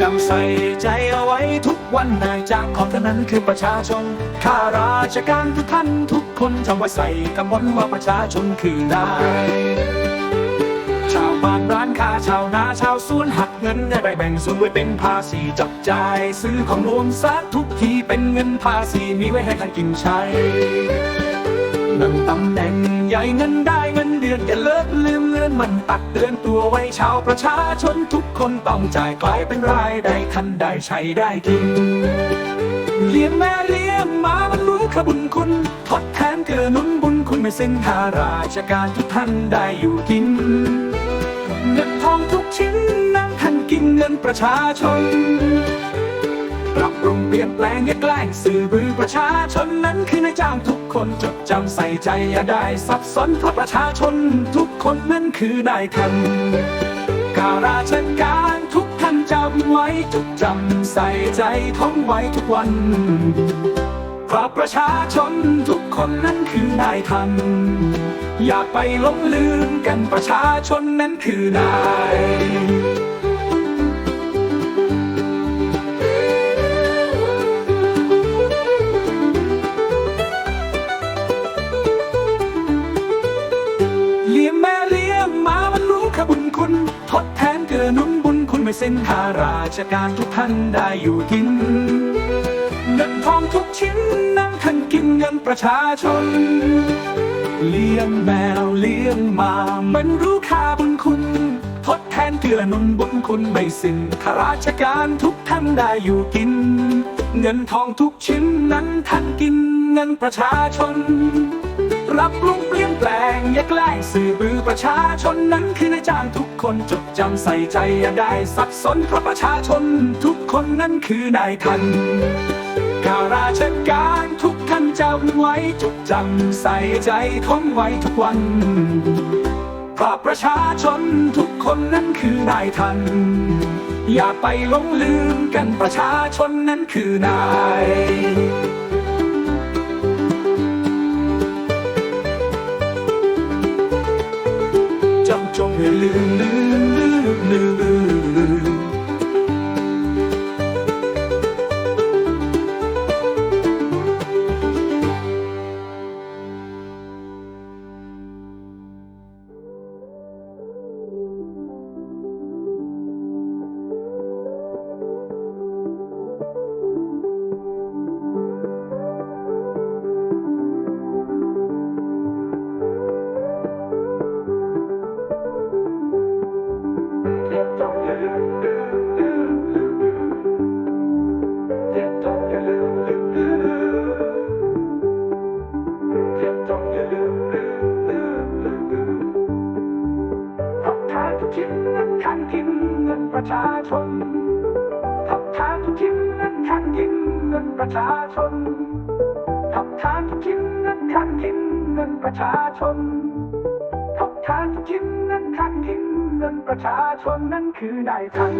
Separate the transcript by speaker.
Speaker 1: จำใส่ใจเอาไว้ทุกวันนายจ้างของเท่านั้นคือประชาชน ข้าราชการทุกท่านทุกคนจำไว้ใส่กำมลว่าประชาชนคือนายชาวบ้านร้านค้าชาวนาชาวสวนหักเงินได้ไปแบ่งส่วนไว้เป็นภาษีจับจ่าย ซื้อของรวมสักทุกทีเป็นเงินภาษีมีไว้ให้ท่านกินใช้นั่งตำแหน่งใหญ่เงินได้เงิน ดือนอย่าเลิกลืมเลือนมันตักเตือนตัวไว้ชาวประชาชนทุกคนต้องจ่ายกลายเป็นรายได้ทันได้ใช้ได้กินเลี้ยงแม่เลี้ยงมามันรู้ขบุญคุณทดแทนเกื้อหนุนบุญคุณไม่สิ้นข้าราชการทุกท่านได้อยู่กินเงินทองทุกชิ้นนั่งท่านกินเงินประชาชน ปรับปรุงเปลี่ยนแปลงอย่าแกล้งสื่อบือประชาชนนั้นคือนายจ้างทุกคนจดจำใส่ใจอย่าได้สับสนเพราะประชาชนทุกคนนั้นคือนายท่านข้าราชการทุกท่านจำไว้จดจำใส่ใจท่องไว้ทุกวันเพราะประชาชนทุกคนนั้นคือนายท่านอย่าไปหลงลืมกันประชาชนนั้นคือนาย สิ้นข้าราชการทุกท่านได้อยู่กินเงินทองทุกชิ้นนั่งท่านกินเงินประชาชน เลี้ยงแมวเลี้ยงมามันรู้ค่าบุญคุณ ทดแทนเกื้อหนุนบุญคุณไม่สิ้นข้าราชการทุกท่านได้อยู่กิน เงินทองทุกชิ้นนั้นท่านกินเงินประชาชน รับปรุงเปลี่ยนแปลง อย่าแกล้งสื่อบือประชาชนนั้นคือนายจ้างทุกคนจดจำใส่ใจอย่าได้สับสนเพราะประชาชน ทุกคนนั้นคือนายท่านข้าราชการทุกท่านจำไว้จดจำใส่ใจท่องไว้ทุกวันเพราะประชาชนทุกคนนั้นคือนายท่านอย่าไปหลงลืมกันประชาชนนั้นคือนายำ ประชาชนทำทานทุกชิ้นนั้นขันกินเงินประชาชนทำทานทุกชิ้นนั้นขันกินเงินประชาชนทำทานทุกชิ้นนั้นขันกินเงินประชาชนนั้นคือนายท่าน